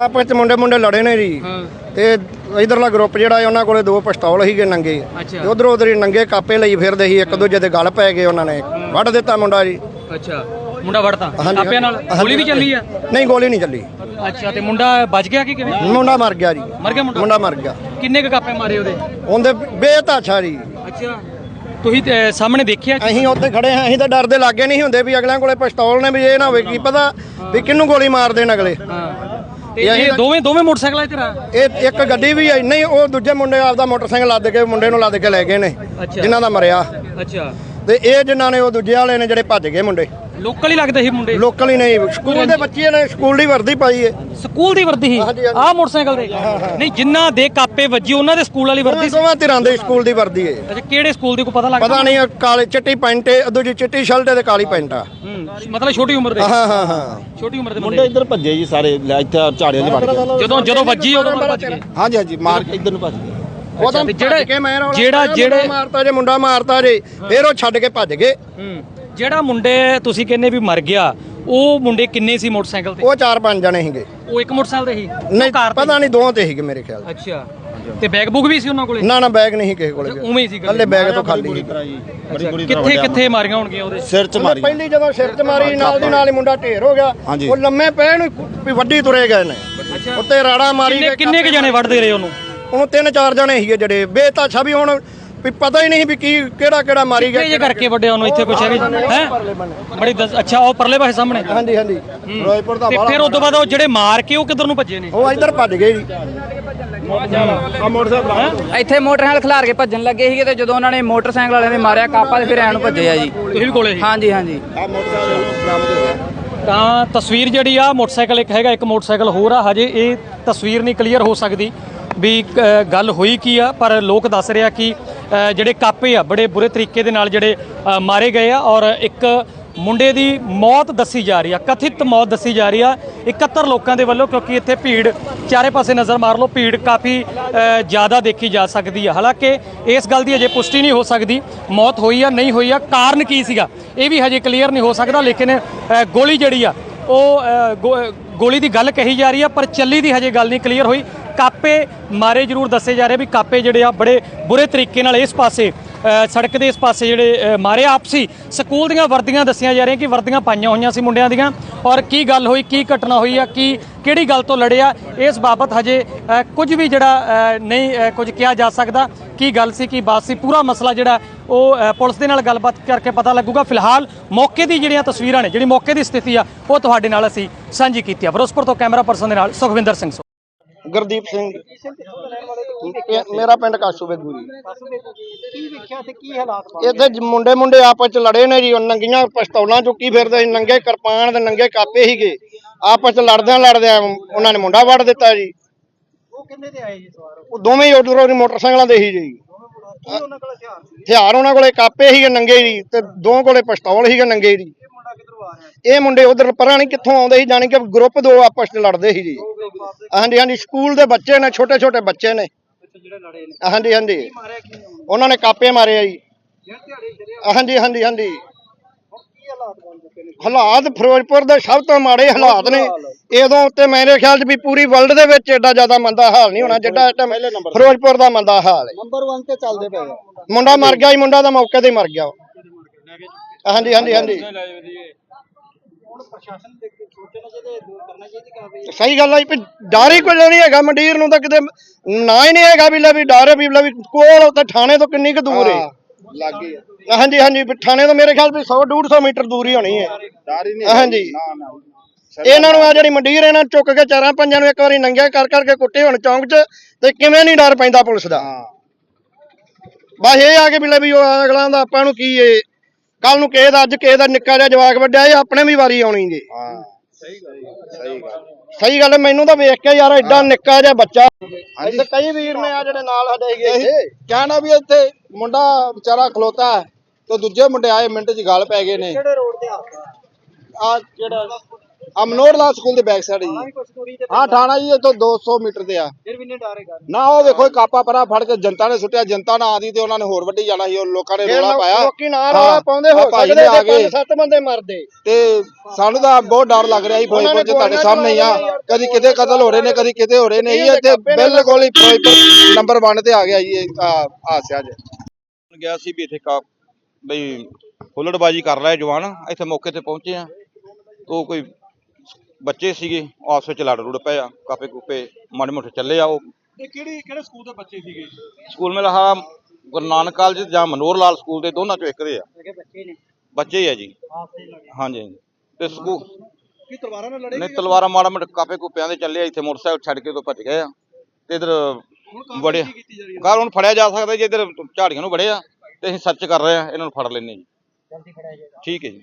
ਆਪਸ ਚ ਮੁੰਡੇ ਮੁੰਡੇ ਲੜੇ ਨੇ ਜੀ। ਤੇ ਇਧਰਲਾ ਗਰੁੱਪ ਜਿਹੜਾ ਹੈ ਉਹਨਾਂ ਕੋਲੇ ਦੋ ਪਿਸਤੌਲ ਸੀਗੇ ਨੰਗੇ। ਤੇ ਉਧਰੋਂ ਉਧਰ ਨੰਗੇ ਕਾਪੇ ਲਈ ਫਿਰਦੇ ਸੀ ਇੱਕ ਦੂਜੇ ਦੇ ਗਲ ਪੈ ਗਏ ਉਹਨਾਂ ਨੇ। ਵੱਢ ਦਿੱਤਾ ਮੁੰਡਾ ਜੀ। ਅੱਛਾ। ਮੁੰਡਾ ਵੜਤਾ ਕਾਪਿਆਂ ਨਾਲ। ਗੋਲੀ ਵੀ ਚੱਲੀ ਆ? ਨਹੀਂ ਗੋਲੀ ਨਹੀਂ ਚੱਲੀ। ਅੱਛਾ ਤੇ ਮੁੰਡਾ ਬਚ ਗਿਆ ਕਿ ਕਿਵੇਂ? ਮੁੰਡਾ ਮਰ ਗਿਆ ਜੀ। ਮਰ ਗਿਆ ਮੁੰਡਾ? ਮੁੰਡਾ ਮਰ ਗਿਆ। ਕਿੰਨੇ ਕੁ ਕਾਪੇ ਮਾਰੇ ਉਹਦੇ? ਉਹਦੇ ਬੇਤਾਛਾ ਜੀ। ਅੱਛਾ। ਤੁਸੀਂ ਤੇ ਸਾਹਮਣੇ ਦੇਖਿਆ ਅਸੀਂ ਉੱਥੇ ਖੜੇ ਹਾਂ ਅਸੀਂ ਤਾਂ ਡਰਦੇ ਲੱਗੇ ਨਹੀਂ ਹੁੰਦੇ ਵੀ ਅਗਲਿਆਂ ਕੋਲੇ ਪਿਸਤੌਲ ਨੇ ਵੀ ਇਹ ਨਾ ਹੋਵੇ ਕੀ ਪਤਾ ਵੀ ਕਿਹਨੂੰ ਗੋਲੀ ਮਾਰ ਦੇਣ ਅਗਲੇ। ਹਾਂ। ਤੇ ਇਹ ਦੋਵੇਂ ਦੋਵੇਂ ਮੋਟਰਸਾਈਕਲਾਂ ਤੇ ਰਾ ਇਹ ਇੱਕ ਗੱਡੀ ਵੀ ਹੈ ਨਹੀਂ ਉਹ ਦੂਜੇ ਮੁੰਡੇ ਆਪਦਾ ਮੋਟਰਸਾਈਕਲ ਲੱਦ ਕੇ ਮੁੰਡੇ ਨੂੰ ਲੱਦ ਕੇ ਲੈ ਗਏ ਨੇ ਅੱਛਾ। ਜਿਨ੍ਹਾਂ ਦਾ ਮਰਿਆ। ਅੱਛਾ। ਤੇ ਇਹ ਜਿਨ੍ਹਾਂ ਨੇ ਉਹ ਦੂਜੇ ਵਾਲੇ ਨੇ ਜਿਹੜੇ ਭੱਜ ਗਏ ਮੁੰਡੇ। ਲੋਕਲ ਹੀ ਲੱਗਦੇ ਸੀ ਮੁੰਡੇ? ਲੋਕਲ ਹੀ ਨਹੀਂ। ਸਕੂਲ ਦੇ ਬੱਚੇ ਨੇ ਸਕੂਲ ਦੀ ਵਰਦੀ ਪਾਈ ਏ। ਸਕੂਲ ਦੀ ਵਰਦੀ ਸੀ? ਹਾਂਜੀ, ਹਾਂਜੀ। ਆਹ ਮੋਟਰਸਾਈਕਲ ਦੇ। ਨਹੀਂ ਜਿਨ੍ਹਾਂ ਦੇ ਕਾਪੇ ਵੱਜੀ ਉਹਨਾਂ ਦੇ ਸਕੂਲ ਵਾਲੀ ਵਰਦੀ ਸੀ? ਦੋਵਾਂ ਧਿਰਾਂ ਦੇ ਸਕੂਲ ਦੀ ਵਰਦੀ ਏ। ਅੱਛਾ ਕਿਹੜੇ ਸਕੂਲ ਦੀ ਕੋਈ ਪਤਾ ਲੱਗਦਾ? ਪਤਾ ਨਹੀਂ ਇਹ ਕਾਲੇ ਚਿੱਟੀ ਪੈਂਟ ਏ ਦੂਜੀ ਚਿੱਟੀ ਸ਼ਰਟ ਤੇ ਕਾਲੀ ਪੈਂਟ ਆ। ਹੂੰ, ਮਤਲਬ ਛੋਟੀ ਉਮਰ ਦੇ? ਹਾਂ ਹਾਂ ਹਾਂ। ਛੋਟੀ ਉਮਰ ਦੇ ਮੁੰਡੇ ਮੁੰਡੇ? ਇੱਧਰ ਭੱਜੇ ਜੀ ਸਾਰੇ ਲੈ ਇੱਥੇ ਝਾੜੀਆਂ 'ਚ ਵੜ ਗਏ। ਜਦੋਂ ਜਦੋਂ ਵੱਜੀ ਉਦੋਂ ਭੱਜ ਗਏ। ਹਾਂਜੀ ਹਾਂਜੀ ਮਾਰ ਕੇ। ਇੱਧਰ ਨੂੰ ਭੱਜ ਗਏ। ਉਹਦਾ ਤੇ ਜਿਹੜੇ- ਕੇ ਮੈਂ ਰੌਲਾ ਜਿਹੜਾ- ਪਾਇਆ, ਜਿਹੜੇ- ਮੁੰਡਾ ਮਾਰਤਾ ਜੇ ਮੁੰਡਾ ਮਾਰਤਾ ਜੇ ਫਿਰ ਉਹ ਛੱਡ ਕੇ ਭੱਜ ਗਏ। ਹੂੰ। ਜਿਹੜਾ ਮੁੰਡੇ ਤੁਸੀਂ ਕਹਿੰਦੇ ਵੀ ਮਰ ਗਿਆ ਉਹ ਮੁੰਡੇ ਕਿੰਨੇ ਸੀ ਮੋਟਰਸਾਈਕਲ ਤੇ? ਉਹ ਚਾਰ ਪੰਜ ਜਣੇ ਸੀਗੇ। ਉਹ ਇੱਕ ਮੋਟਰਸਾਈਕਲ ਤੇ ਸੀ? ਨਹੀਂ ਕਾਰ ਪਤਾ ਨਹੀਂ ਦੋ ਤੇ ਸੀਗੇ ਮੇਰੇ ਖਿਆਲ ਅੱਛਾ। ਤੇ ਬੈਗ ਬੁੱਕ ਵੀ ਸੀ ਉਹਨਾਂ ਕੋਲੇ? ਨਾ ਨਾ ਬੈਗ ਨਹੀਂ ਕਿਸੇ ਕੋਲੇ ਉਵੇਂ ਹੀ ਸੀ ਕੱਲੇ ਬੈਗ ਤੋਂ ਖਾਲੀ ਸੀ ਕਿੱਥੇ। ਕਿੱਥੇ ਮਾਰੀਆਂ ਹੋਣਗੀਆਂ ਉਹਦੇ? ਸਿਰ 'ਚ ਮਾਰੀ। ਪਹਿਲੀ ਜਦੋਂ ਸਿਰ 'ਚ ਮਾਰੀ ਨਾਲ ਦੀ ਨਾਲ ਹੀ ਮੁੰਡਾ ਢੇਰ ਹੋ ਗਿਆ। ਹਾਂਜੀ। ਉਹ ਲੰਮੇ ਪੈ ਨੂੰ ਵੀ ਵੱਡੀ ਤੁਰੇ ਗਏ ਨੇ। ਅੱਛਾ। ਉੱਤੇ ਰਾੜਾ ਮਾਰੀ ਕਿੰਨੇ ਗਏ ਕਿੰਨੇ ਕੁ ਜਣੇ ਵੜਦੇ ਰਹੇ ਉਹਨੂੰ? ਉਹਨੂੰ ਤਿੰਨ ਚਾਰ ਜਣੇ ਸੀਗੇ ਜਿਹੜੇ। ਬੇਤਾਛਾ ਵੀ ਹੁਣ ਵੀ ਪਤਾ ਹੀ ਨਹੀਂ ਵੀ ਕੀ ਕਿਹੜਾ ਕਿਹੜਾ ਮਾਰੀ ਗਿਆ ਜੇ ਕਰਕੇ ਵੱਡਿਆ ਉਹਨੂੰ ਇੱਥੇ ਕੁਛ ਹੈਗੇ ਹੈ? ਬੜੀ ਦੱਸ- ਅੱਛਾ ਉਹ ਪਰਲੇ ਪਾਸੇ ਸਾਹਮਣੇ। ਹਾਂਜੀ ਹਾਂਜੀ। ਫਿਰੋਜ਼ਪੁਰ ਦਾ ਤੇ ਫਿਰ ਉਸ ਤੋਂ ਬਾਅਦ ਉਹ ਜਿਹੜੇ ਮਾਰ ਕੇ ਉਹ ਕਿੱਧਰ ਨੂੰ ਭੱਜੇ ਨੇ? ਉਹ ਇੱਧਰ ਭੱਜ ਗਏ ਜੀ। ਆ ਮੋਟਰਸਾਈਕਲ ਇੱਥੇ ਮੋਟਰਸਾਈਕਲ ਖਿਲਾਰ ਕੇ ਭੱਜਣ ਲੱਗੇ ਸੀਗੇ ਤੇ ਜਦੋਂ ਉਹਨਾਂ ਨੇ ਮੋਟਰਸਾਈਕਲ ਵਾਲਿਆਂ ਨੇ ਮਾਰਿਆ ਕਾਪਾ ਤੇ ਫਿਰ ਐਨ ਨੂੰ ਭੱਜੇ ਆ ਜੀ। ਤੁਸੀਂ ਵੀ ਕੋਲੇ ਸੀ? ਹਾਂਜੀ ਹਾਂਜੀ। ਆ ਮੋਟਰਸਾਈਕਲ ਬਰਾਮਦ ਹੋ ਗਿਆ। ਤਾਂ ਤਸਵੀਰ ਜਿਹੜੀ ਆ ਮੋਟਰਸਾਈਕਲ ਇੱਕ ਹੈਗਾ ਇੱਕ ਮੋਟਰਸਾਈਕਲ ਹੋਰ ਆ ਹਜੇ ਇਹ ਤਸਵੀਰ ਨਹੀਂ ਕਲੀਅਰ ਹੋ ਸਕਦੀ। ਵੀ ਗੱਲ ਹੋਈ ਕੀ ਆ, ਪਰ ਲੋਕ ਦੱਸ ਰਿਹਾ ਕਿ ਜਿਹੜੇ ਕਾਪੇ ਆ, ਬੜੇ ਬੁਰੇ ਤਰੀਕੇ ਦੇ ਨਾਲ ਜਿਹੜੇ ਮਾਰੇ ਗਏ ਆ ਔਰ ਇੱਕ ਮੁੰਡੇ ਦੀ ਮੌਤ ਦੱਸੀ ਜਾ ਰਹੀ ਆ, ਕਥਿਤ ਮੌਤ ਦੱਸੀ ਜਾ ਰਹੀ ਆ 71 ਲੋਕਾਂ ਦੇ ਵੱਲੋਂ, ਕਿਉਂਕਿ ਇੱਥੇ ਭੀੜ ਚਾਰੇ ਪਾਸੇ ਨਜ਼ਰ ਮਾਰ ਲਓ, ਭੀੜ ਕਾਫੀ ਜ਼ਿਆਦਾ ਦੇਖੀ ਜਾ ਸਕਦੀ ਆ। ਹਾਲਾਂਕਿ ਇਸ ਗੱਲ ਦੀ ਅਜੇ ਪੁਸ਼ਟੀ ਨਹੀਂ ਹੋ ਸਕਦੀ, ਮੌਤ ਹੋਈ ਆ, ਨਹੀਂ ਹੋਈ ਆ, ਕਾਰਨ ਕੀ ਸੀਗਾ? ਇਹ ਵੀ ਹਜੇ ਕਲੀਅਰ ਨਹੀਂ ਹੋ ਸਕਦਾ, ਲੇਕਿਨ ਗੋਲੀ ਜਿਹੜੀ ਆ, ਉਹ ਗੋ- ਗੋਲੀ ਦੀ ਗੱਲ ਕਹੀ ਜਾ ਰਹੀ ਆ, ਪਰ ਚੱਲੀ ਦੀ ਹਜੇ ਗੱਲ ਨਹੀਂ ਕਲੀਅਰ ਹੋਈ। ਕਾਪੇ ਮਾਰੇ ਜ਼ਰੂਰ ਦੱਸੇ ਜਾ ਰਹੇ ਵੀ ਕਾਪੇ ਜਿਹੜੇ ਆ ਬੜੇ ਬੁਰੇ ਤਰੀਕੇ ਨਾਲ ਇਸ ਪਾਸੇ ਸੜਕ ਦੇ ਇਸ ਪਾਸੇ ਜਿਹੜੇ ਅ, ਮਾਰੇ ਆਪਸੀ ਸਕੂਲ ਦੀਆਂ ਵਰਦੀਆਂ ਦੱਸੀਆਂ ਜਾ ਰਹੀਆਂ ਕਿ ਵਰਦੀਆਂ ਪਾਈਆਂ ਹੋਈਆਂ ਸੀ ਮੁੰਡਿਆਂ ਦੀਆਂ ਔਰ ਕੀ ਗੱਲ ਹੋਈ ਕੀ ਘਟਨਾ ਹੋਈ ਆ ਕੀ ਕਿਹੜੀ ਗੱਲ ਤੋਂ ਲੜਿਆ ਇਸ ਬਾਬਤ ਹਜੇ ਕੁਝ ਵੀ ਜਿਹੜਾ ਨਹੀਂ ਕੁਝ ਕਿਹਾ ਜਾ ਸਕਦਾ ਕੀ ਗੱਲ ਸੀ ਕੀ ਬਾਤ ਸੀ ਪੂਰਾ ਮਸਲਾ ਜਿਹੜਾ ਉਹ ਪੁਲਿਸ ਦੇ ਨਾਲ ਗੱਲਬਾਤ ਕਰਕੇ ਪਤਾ ਲੱਗੂਗਾ। ਫਿਲਹਾਲ ਮੌਕੇ ਦੀ ਜਿਹੜੀਆਂ ਤਸਵੀਰਾਂ ਨੇ ਜਿਹੜੀ ਮੌਕੇ ਦੀ ਸਥਿਤੀ ਆ ਉਹ ਤੁਹਾਡੇ ਨਾਲ ਅਸੀਂ ਸਾਂਝੀ ਕੀਤੀ ਆ। ਫਿਰੋਜ਼ਪੁਰ ਤੋਂ ਕੈਮਰਾ ਪਰਸਨ ਦੇ ਨਾਲ ਸੁਖਵਿੰਦਰ ਸਿੰਘ ਸੋ ਗੁਰਦੀਪ ਸਿੰਘ ਮੇਰਾ ਪਿੰਡ ਕਾਸੂ ਬੇਗੂ ਜੀ। ਇੱਥੇ ਜ- ਮੁੰਡੇ ਮੁੰਡੇ ਆਪਸ ਚ ਲੜੇ ਨੇ ਜੀ ਉਹ ਨੰਗੀਆਂ ਪਿਸਤੌਲਾਂ ਚੁੱਕੀ ਫਿਰਦੇ ਸੀ ਨੰਗੇ ਕਿਰਪਾਨ ਤੇ ਨੰਗੇ ਕਾਪੇ ਸੀਗੇ। ਆਪਸ ਚ ਲੜਦਿਆਂ ਲੜਦਿਆਂ ਉਹਨਾਂ ਨੇ ਮੁੰਡਾ ਵੜ ਦਿੱਤਾ ਜੀ। ਉਹ ਕਿੰਨੇ ਤੇ ਆਏ ਜੀ ਸਵਾਰ? ਉਹ ਦੋਵੇਂ ਹੀ ਉਧਰੋਂ ਦੀ ਮੋਟਰਸਾਈਕਲਾਂ ਦੇ ਸੀ ਜੀ। ਕੀ ਹਥਿਆਰ ਉਹਨਾਂ ਕੋਲੇ ਕਾਪੇ ਸੀਗੇ ਨੰਗੇ ਜੀ ਤੇ ਦੋ ਕੋਲੇ ਪਿਸਤੌਲ ਸੀਗੇ ਨੰਗੇ ਜੀ। ਇਹ ਮੁੰਡਾ ਉਧਰ ਪਰਾਂ ਨਹੀਂ ਕਿੱਥੋਂ ਆਉਂਦੇ ਸੀ ਜਾਣੀ ਕਿ ਗਰੁੱਪ ਦੋ ਆਪਸ ਚ ਲੜਦੇ ਸੀ ਜੀ। ਹਾਂਜੀ ਹਾਂਜੀ ਸਕੂਲ ਦੇ ਬੱਚੇ ਨੇ ਛੋਟੇ ਛੋਟੇ ਬੱਚੇ ਨੇ। ਹਾਂਜੀ ਹਾਂਜੀ। ਉਹਨੂੰ? ਨੇ ਕਾਪੇ ਮਾਰੇ ਆ ਜੀ। ਹਾਂਜੀ ਹਾਂਜੀ ਹਾਂਜੀ। ਹਾਲਾਤ ਫਿਰੋਜ਼ਪੁਰ ਦੇ ਸਭ ਤੋਂ ਮਾੜੇ ਹਾਲਾਤ ਨੇ। ਇਦੋਂ ਉੱਤੇ ਮੇਰੇ ਖਿਆਲ 'ਚ ਵੀ ਪੂਰੀ ਵਰਲਡ ਦੇ ਵਿੱਚ ਐਡਾ ਜ਼ਿਆਦਾ ਮੰਦਾ ਹਾਲ ਨਹੀਂ ਹੋਣਾ ਜਿੱਡਾ ਇਸ ਟਾਈਮ ਫਿਰੋਜ਼ਪੁਰ ਦਾ ਮੰਦਾ ਹਾਲ ਹੈ। ਨੰਬਰ 1 ਤੇ ਚੱਲਦੇ ਪਏ। ਮੁੰਡਾ ਮਰ ਗਿਆ ਜੀ ਮੁੰਡਾ ਦਾ ਮੌਕੇ ਤੇ ਹੀ ਮਰ ਗਿਆ। ਹਾਂਜੀ ਹਾਂਜੀ ਹਾਂਜੀ। ਹੁਣ ਪ੍ਰਸ਼ਾਸਨ ਦੇ ਕੇ ਸੋਚਣਾ ਚਾਹੀਦਾ ਇਹ ਦੂਰ ਕਰਨਾ ਚਾਹੀਦੀ ਕਾਰਵਾਈ ਸਹੀ ਗੱਲ ਹੈ ਵੀ ਡਰ ਹੀ ਕੁਝ ਨਹੀਂ ਹੈਗਾ ਮੰਡੀਰ ਨੂੰ ਤਾਂ ਕਿਤੇ ਨਾ ਹੀ ਨਹੀਂ ਹੈਗਾ ਵੀ ਲੈ ਵੀ ਡਰ ਹੈ ਵੀ ਲੈ ਵੀ ਕੋਲ ਉੱਤੇ ਥਾਣੇ ਤੋਂ ਕਿੰਨੀ ਕੁ ਦੂਰ ਹੈ ਲੱਗੇ ਹਾਂਜੀ ਹਾਂਜੀ ਵੀ ਥਾਣੇ ਤੋਂ ਮੇਰੇ ਖਿਆਲ ਵੀ 100 150 ਮੀਟਰ ਦੂਰ ਹੀ ਹੋਣੀ ਹੈ ਡਰ ਹੀ ਨਹੀਂ ਹਾਂਜੀ। ਨਾ ਨਾ ਇਹਨਾਂ ਨੂੰ ਆ। ਜਿਹੜੀ ਮੰਡੀਰ ਇਹਨਾਂ ਨੂੰ ਚੁੱਕ ਕੇ ਚਾਰਾਂ ਪੰਜਾਂ ਨੂੰ ਇੱਕ ਵਾਰੀ ਨੰਗਿਆ ਕਰ ਕਰਕੇ ਕੁੱਟੇ ਹੁਣ ਚੌਂਕ 'ਚ ਤੇ ਕਿਵੇਂ ਨਹੀਂ ਡਰ ਪੈਂਦਾ ਪੁਲਿਸ ਦਾ। ਹਾਂ। ਬਸ ਇਹ ਆ ਕੇ ਵੀ ਲੈ ਵੀ ਉਹ ਅਗਲਾਂ ਦਾ ਆਪਾਂ ਨੂੰ ਕੀ ਏ ਕੱਲ ਨੂੰ ਕਿਸੇ ਦਾ ਅੱਜ ਕਿਸੇ ਦਾ ਨਿੱਕਾ ਜਿਹਾ ਜਵਾਕ ਵੱਡਿਆ ਇਹ ਆਪਣੇ ਵੀ ਵਾਰੀ ਆਉਣੀ ਜੇ। ਹਾਂ। ਸਹੀ ਗੱਲ ਸਹੀ ਗੱਲ ਸਹੀ ਗੱਲ ਹੈ ਮੈਨੂੰ ਤਾਂ ਵੇਖ ਕੇ ਯਾਰ ਐਡਾ ਨਿੱਕਾ ਜਿਹਾ ਬੱਚਾ। ਇੱਥੇ ਕਈ ਵੀਰ ਨੇ ਆ ਜਿਹੜੇ ਨਾਲ ਸਾਡੇ ਹੈਗੇ ਕਹਿਣਾ ਵੀ ਇੱਥੇ ਮੁੰਡਾ ਵਿਚਾਰਾ ਖਲੋਤਾ ਹੈ ਤੇ ਦੂਜੇ ਮੁੰਡੇ ਆਏ ਮਿੰਟ 'ਚ ਗੱਲ ਪੈ ਗਏ ਨੇ। ਕਿਹੜੇ ਰੋਡ ਤੇ ਹਾਦਸਾ ਆ ਜਿਹੜਾ ਅਮਨੋਰ ਲਾਲ ਸਕੂਲ ਦੇ ਬੈਕ ਸਾਈਡ ਜੀ ਹਾਂ ਠਾਣਾ ਜੀ ਇੱਥੋਂ 200 ਮੀਟਰ ਤੇ ਆ। ਫਿਰ ਵੀ ਨਹੀਂ ਡਰੇਗਾ ਨਾ ਉਹ ਵੇਖੋ ਇਹ ਕਾਪਾ ਪਰਾ ਫੜ ਕੇ ਜਨਤਾ ਨੇ ਸੁੱਟਿਆ ਜਨਤਾ ਨਾ ਆਦੀ ਤੇ ਉਹਨਾਂ ਨੇ ਹੋਰ ਵੱਡੀ ਜਾਣਾ ਸੀ ਉਹ ਲੋਕਾਂ ਨੇ ਰੋਲਾ ਪਾਇਆ। ਲੋਕੀ ਨਾਲ ਰੌਲਾ ਪਾਉਂਦੇ ਹੋ ਸਕਦੇ ਨੇ ਆ ਤੇ ਪੰਜ ਸੱਤ ਬੰਦੇ ਮਰਦੇ। ਤੇ ਸਾਨੂੰ ਤਾਂ ਬਹੁਤ ਡਰ ਲੱਗ ਰਿਹਾ ਜੀ ਫਿਰੋਜ਼ਪੁਰ ਚ ਤੁਹਾਡੇ ਸਾਹਮਣੇ ਹੀ ਆ। ਕਦੀ ਕਿਤੇ ਕਤਲ ਹੋ ਰਹੇ ਨੇ ਕਦੀ ਕਿਤੇ ਹੋ ਰਹੇ ਨੇ ਇਹ ਇੱਥੇ ਬਿਲਕੁਲ ਹੀ ਫਿਰੋਜ਼ਪੁਰ ਨੰਬਰ 1 ਤੇ ਆ ਗਿਆ ਜੀ ਇਹ ਹਾਸਿਆ ਚ ਗਿਆ ਸੀ ਵੀ ਇੱਥੇ ਕਾ ਬਈ ਹੁੱਲੜਬਾਜੀ ਕਰ ਰਿਹਾ ਜਵਾਨ ਇੱਥੇ ਮੌਕੇ ਤੇ ਪਹੁੰਚੇ ਆ। ਉਹ ਕੋਈ ਬੱਚੇ ਸੀਗੇ ਆਪਸ ਵਿੱਚ ਲੜ ਰੁੜ ਪਏ ਆ ਕਾਪੇ ਕੂਪੇ ਮਾੜੇ ਮੋਟੇ ਚੱਲੇ ਆ ਉਹ। ਇਹ ਕਿਹੜੀ ਕਿਹੜੇ ਸਕੂਲ ਦੇ ਬੱਚੇ ਸੀਗੇ? ਸਕੂਲ ਮੇਰਾ ਹਾ ਗੁਰੂ ਨਾਨਕ ਕਾਲਜ ਜਾਂ ਮਨੋਹਰ ਲਾਲ ਸਕੂਲ ਦੇ ਦੋਨਾਂ ਚੋਂ ਇੱਕ ਦੇ ਆ। ਬੱਚੇ ਨੇ। ਬੱਚੇ ਹੀ ਆ ਜੀ। ਲੜੇ। ਹਾਂਜੀ ਹਾਂਜੀ। ਤੇ ਸਕੂਲ ਕੀ ਤਲਵਾਰਾਂ ਨਾਲ ਲੜੇ ਨਹੀਂ ਤਲਵਾਰਾਂ ਮਾੜਾ ਮੋਟੇ ਕਾਪੇ ਕੂਪਿਆਂ ਦੇ ਚੱਲੇ ਆ ਇੱਥੇ ਮੋਟਰਸਾਈਕਲ ਛੱਡ ਕੇ ਤੋਂ ਭੱਜ ਗਏ ਆ। ਤੇ ਇਧਰ ਬੜੇ ਕਾਰ ਹੁਣ ਫੜਿਆ ਜਾ ਸਕਦਾ ਜੇ ਇਧਰ ਝਾੜੀਆਂ ਨੂੰ ਬੜੇ ਆ ਤੇ ਅਸੀਂ ਸਰਚ ਕਰ ਰਹੇ ਆ ਇਹਨਾਂ ਨੂੰ ਫੜ ਲੈਣੇ ਜੀ। ਜਲਦੀ ਫੜਿਆ ਜਾਏਗਾ। ਠੀਕ ਹੈ ਜੀ।